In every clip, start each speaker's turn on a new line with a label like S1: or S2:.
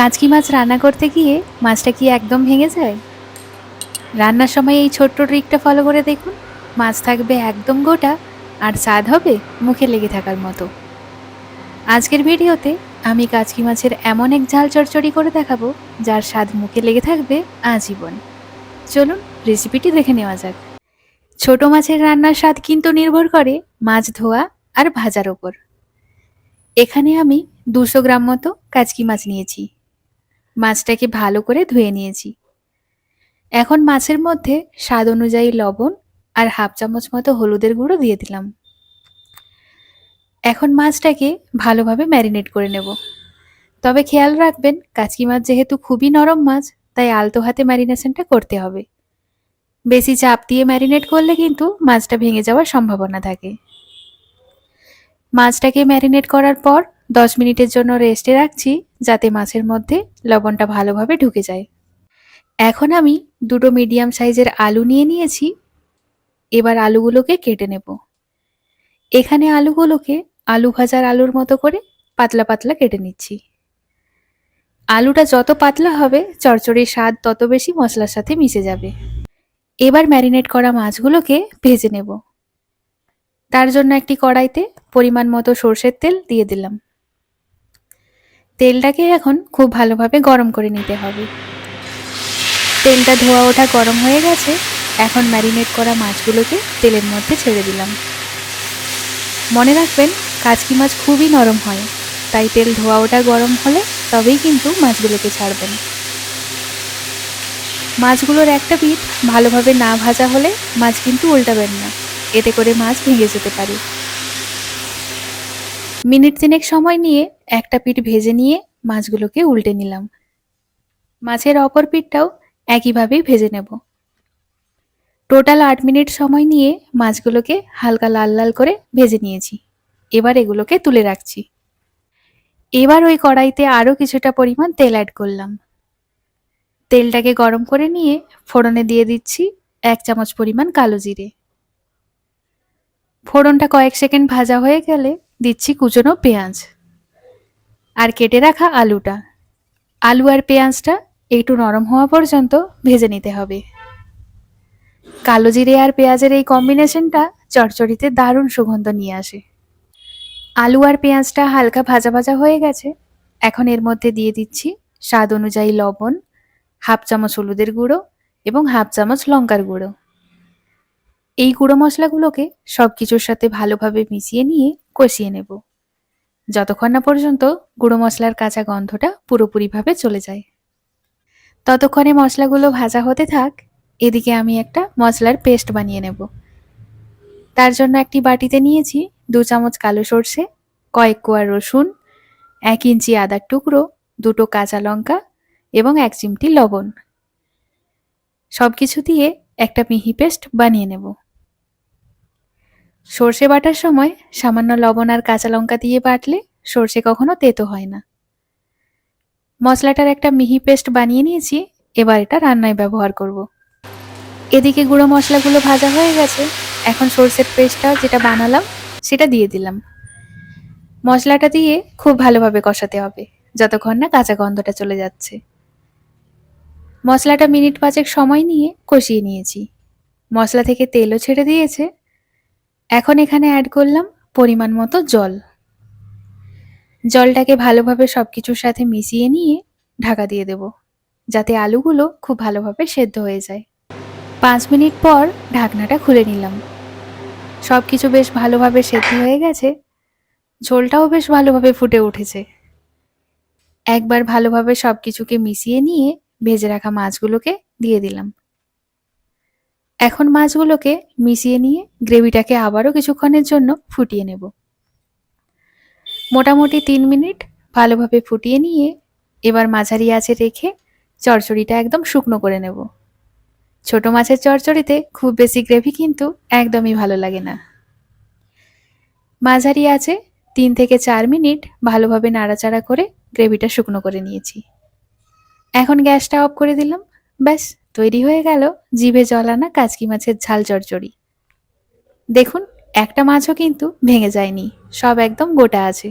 S1: কাচকি মাছ রান্না করতে গিয়ে মাছটা কি একদম ভেঙে যায়? রান্নার সময় এই ছোট্ট ট্রিকটা ফলো করে দেখুন। মাছ থাকবে একদম গোটা আর স্বাদ হবে মুখে লেগে থাকার মতো। আজকের ভিডিওতে আমি কাচকি মাছের এমন এক ঝাল চড়চড়ি করে দেখাবো, যার স্বাদ মুখে লেগে থাকবে আজীবন। চলুন রেসিপিটি দেখে নেওয়া যাক। ছোট মাছের রান্নার স্বাদ কিন্তু নির্ভর করে মাছ ধোয়া আর ভাজার ওপর। এখানে আমি দুশো গ্রাম মতো কাচকি মাছ নিয়েছি। মাছটাকে ভালো করে ধুয়ে নিয়েছি। এখন মাছের মধ্যে স্বাদ অনুযায়ী লবণ আর হাফ চামচ মতো হলুদের গুঁড়ো দিয়ে দিলাম। এখন মাছটাকে ভালোভাবে ম্যারিনেট করে নেব। তবে খেয়াল রাখবেন, কাচকি মাছ যেহেতু খুবই নরম মাছ, তাই আলতো হাতে ম্যারিনেশনটা করতে হবে। বেশি চাপ দিয়ে ম্যারিনেট করলে কিন্তু মাছটা ভেঙে যাওয়ার সম্ভাবনা থাকে। মাছটাকে ম্যারিনেট করার পর দশ মিনিটের জন্য রেস্টে রাখছি যাতে মাছের মধ্যে লবণটা ভালোভাবে ঢুকে যায়। এখন আমি দুটো মিডিয়াম সাইজের আলু নিয়ে নিয়েছি। এবার আলুগুলোকে কেটে নেব। এখানে আলুগুলোকে আলু ভাজার আলুর মতো করে পাতলা পাতলা কেটে নিচ্ছি। আলুটা যত পাতলা হবে চচ্চড়ির স্বাদ তত বেশি মশলার সাথে মিশে যাবে। এবার ম্যারিনেট করা মাছগুলোকে ভেজে নেব। তার জন্য একটি কড়াইতে পরিমাণ মতো সর্ষের তেল দিয়ে দিলাম। তেলটাকে এখন খুব ভালোভাবে গরম করে নিতে হবে। তেলটা ধোয়া ওঠা গরম হয়ে গেছে, এখন ম্যারিনেট করা মাছগুলোকে তেলের মধ্যে ছেড়ে দিলাম। মনে রাখবেন, কাচকি মাছ খুবই নরম হয়, তাই তেল ধোয়া ওঠা গরম হলে তবেই কিন্তু মাছগুলোকে ছাড়বেন। মাছগুলোর একটা পিঠ ভালোভাবে না ভাজা হলে মাছ কিন্তু উল্টাবেন না, এতে করে মাছ ভেঙে যেতে পারে। মিনিট তিনেক সময় নিয়ে একটা পিঠ ভেজে নিয়ে মাছগুলোকে উল্টে নিলাম। মাছের অপর পিঠটাও একইভাবেই ভেজে নেব। টোটাল আট মিনিট সময় নিয়ে মাছগুলোকে হালকা লাল লাল করে ভেজে নিয়েছি। এবার এগুলোকে তুলে রাখছি। এবার ওই কড়াইতে আরও কিছুটা পরিমাণ তেল অ্যাড করলাম। তেলটাকে গরম করে নিয়ে ফোড়নে দিয়ে দিচ্ছি এক চামচ পরিমাণ কালো জিরে। ফোড়নটা কয়েক সেকেন্ড ভাজা হয়ে গেলে দিচ্ছি কুচনো পেঁয়াজ। আর কেটে রাখা আলুটা। আলু আর পেঁয়াজটা একটু নরম হওয়া পর্যন্ত ভেজে নিতে হবে। কালো জিরে আর পেঁয়াজের এই কম্বিনেশনটা চটচড়িতে দারুণ সুগন্ধ নিয়ে আসে। আলু আর পেঁয়াজটা হালকা ভাজা ভাজা হয়ে গেছে। এখন এর মধ্যে দিয়ে দিচ্ছি স্বাদ অনুযায়ী লবণ, হাফ চামচ হলুদের গুঁড়ো এবং হাফ চামচ লঙ্কার গুঁড়ো। এই গুঁড়ো মশলাগুলোকে সব কিছুর সাথে ভালোভাবে মিশিয়ে নিয়ে কষিয়ে নেব। যতক্ষণ না পর্যন্ত গুঁড়ো মশলার কাঁচা গন্ধটা পুরোপুরিভাবে চলে যায়। ততক্ষণে মশলাগুলো ভাজা হতে থাক, এদিকে আমি একটা মশলার পেস্ট বানিয়ে নেব। তার জন্য একটি বাটিতে নিয়েছি দু চামচ কালো সর্ষে, কয়েক কোয়া রসুন, এক ইঞ্চি আদার টুকরো, দুটো কাঁচা লঙ্কা এবং এক চিমটি লবণ। সব কিছু দিয়ে একটা মিহি পেস্ট বানিয়ে নেব। সর্ষে বাটার সময় সামান্য লবণ আর কাঁচা লঙ্কা দিয়ে বাটলে সর্ষে কখনো তেতো হয় না। মশলাটার একটা মিহি পেস্ট বানিয়ে নিয়েছি, এবার এটা রান্নায় ব্যবহার করব। এদিকে গুঁড়ো মশলাগুলো ভাজা হয়ে গেছে, এখন সর্ষের পেস্টটা যেটা বানালাম সেটা দিয়ে দিলাম। মশলাটা দিয়ে খুব ভালোভাবে কষাতে হবে, যতক্ষণ না কাঁচা গন্ধটা চলে যাচ্ছে। মশলাটা মিনিট পাঁচেক সময় নিয়ে কষিয়ে নিয়েছি। মশলা থেকে তেলও ছেড়ে দিয়েছে। এখন এখানে অ্যাড করলাম পরিমাণ মতো জল। জলটাকে ভালোভাবে সব কিছুর সাথে মিশিয়ে নিয়ে ঢাকা দিয়ে দেব, যাতে আলুগুলো খুব ভালোভাবে সেদ্ধ হয়ে যায়। পাঁচ মিনিট পর ঢাকনাটা খুলে নিলাম। সব কিছু বেশ ভালোভাবে সেদ্ধ হয়ে গেছে। ঝোলটাও বেশ ভালোভাবে ফুটে উঠেছে। একবার ভালোভাবে সব কিছুকে মিশিয়ে নিয়ে ভেজে রাখা মাছগুলোকে দিয়ে দিলাম। এখন মাছগুলোকে মিশিয়ে নিয়ে গ্রেভিটাকে আবারও কিছুক্ষণের জন্য ফুটিয়ে নেব। মোটামুটি তিন মিনিট ভালোভাবে ফুটিয়ে নিয়ে এবার মাঝারি আঁচে রেখে চড়চড়িটা একদম শুকনো করে নেব। ছোট মাছের চড়চড়িতে খুব বেশি গ্রেভি কিন্তু একদমই ভালো লাগে না। মাঝারি আছে তিন থেকে চার মিনিট ভালোভাবে নাড়াচাড়া করে গ্রেভিটা শুকনো করে নিয়েছি। এখন গ্যাসটা অফ করে দিলাম। ব্যাস, তৈরি হয়ে গেল জিভে জলানা কাচকি মাছের ঝাল চচ্চড়ি দেখুন, একটা মাছও কিন্তু ভেঙে যায়নি, সব একদম গোটা আছে।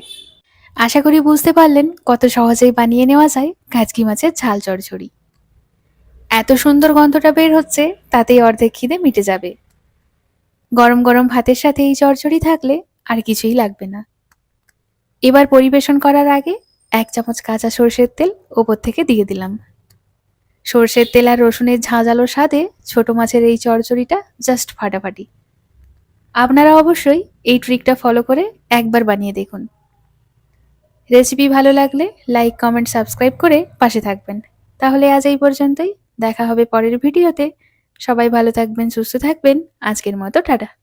S1: আশা করি বুঝতে পারলেন কত সহজেই বানিয়ে নেওয়া যায় কাচকি মাছের ঝাল চড়চড়ি। এত সুন্দর গন্ধটা বের হচ্ছে, তাতেই অর্ধেক খিদে মিটে যাবে। গরম গরম ভাতের সাথে এই চড়চড়ি থাকলে আর কিছুই লাগবে না। এবার পরিবেশন করার আগে এক চামচ কাঁচা সর্ষের তেল ওপর থেকে দিয়ে দিলাম। সর্ষের তেল আর রসুনের ঝাঁঝালো স্বাদে ছোট মাছের এই চড়চড়িটা জাস্ট ফাটাফাটি। আপনারা অবশ্যই এই ট্রিকটা ফলো করে একবার বানিয়ে দেখুন। রেসিপি ভালো লাগলে লাইক কমেন্ট সাবস্ক্রাইব করে পাশে থাকবেন। তাহলে আজ এই পর্যন্তই। দেখা হবে পরের ভিডিওতে সবাই ভালো থাকবেন, সুস্থ থাকবেন। আজকের মতো টাটা।